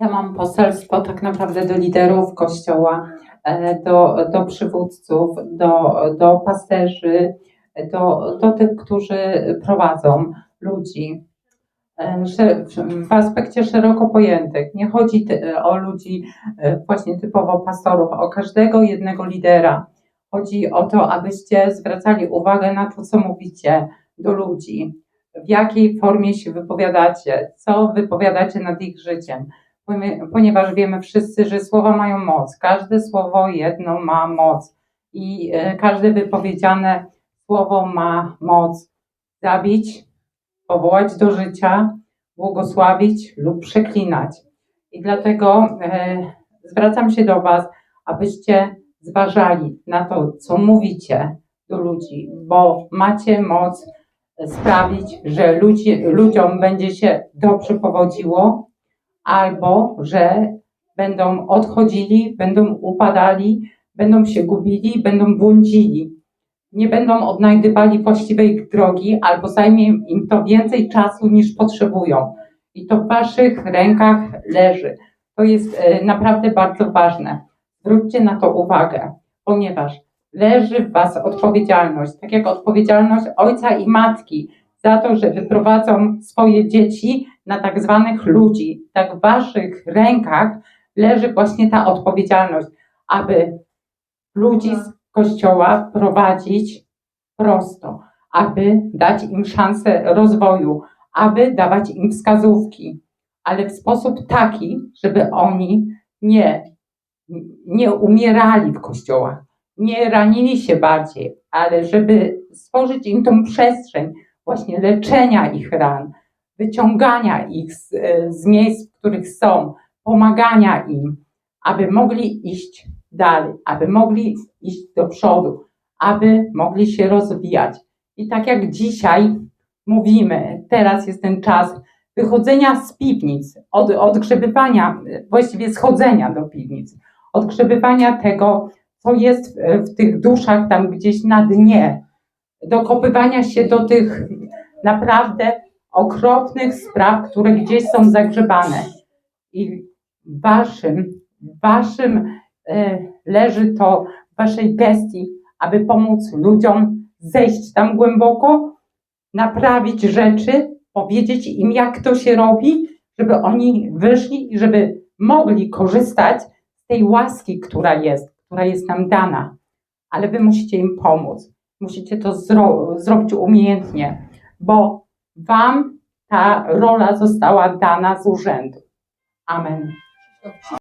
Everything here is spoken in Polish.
Ja mam poselstwo tak naprawdę do liderów Kościoła, e, do, do przywódców, do, do pasterzy, do, do tych, którzy prowadzą ludzi. E, w- aspekcie szeroko pojętych. Nie chodzi ty- o ludzi e, właśnie typowo pastorów, o każdego jednego lidera. Chodzi o to, abyście zwracali uwagę na to, co mówicie do ludzi, w jakiej formie się wypowiadacie, co wypowiadacie nad ich życiem ponieważ wiemy wszyscy, że słowa mają moc. Każde słowo jedno ma moc i e, każde wypowiedziane słowo ma moc zabić, powołać do życia, błogosławić lub przeklinać. I dlatego e, zwracam się do Was, abyście zważali na to, co mówicie do ludzi, bo macie moc sprawić, że ludzi, ludziom będzie się dobrze powodziło, albo że będą odchodzili, będą upadali, będą się gubili, będą błądzili. Nie będą odnajdywali właściwej drogi, albo zajmie im to więcej czasu niż potrzebują. I to w Waszych rękach leży. To jest e, naprawdę bardzo ważne. Zwróćcie na to uwagę, ponieważ leży w Was odpowiedzialność, tak jak odpowiedzialność ojca i matki za to, że wyprowadzą swoje dzieci na tak zwanych ludzi. Tak w Waszych rękach leży właśnie ta odpowiedzialność, aby ludzi z kościoła prowadzić prosto, aby dać im szansę rozwoju, aby dawać im wskazówki, ale w sposób taki, żeby oni nie, nie umierali w kościołach, nie ranili się bardziej, ale żeby stworzyć im tą przestrzeń właśnie leczenia ich ran, wyciągania ich z, e, z miejsc, w których są, pomagania im, aby mogli iść dalej, aby mogli iść do przodu, aby mogli się rozwijać. I tak jak dzisiaj mówimy, teraz jest ten czas wychodzenia z piwnic, od, odgrzebywania, właściwie schodzenia do piwnic, odgrzebywania tego, co jest w, w tych duszach tam gdzieś na dnie, dokopywania się do tych naprawdę okropnych spraw, które gdzieś są zagrzebane. I waszym, waszym e, leży to w waszej gestii, aby pomóc ludziom zejść tam głęboko, naprawić rzeczy, powiedzieć im, jak to się robi, żeby oni wyszli i żeby mogli korzystać z tej łaski, która jest, która jest nam dana. Ale wy musicie im pomóc. Musicie to zro- zrobić umiejętnie, bo wam ta rola została dana z urzędu. Amen.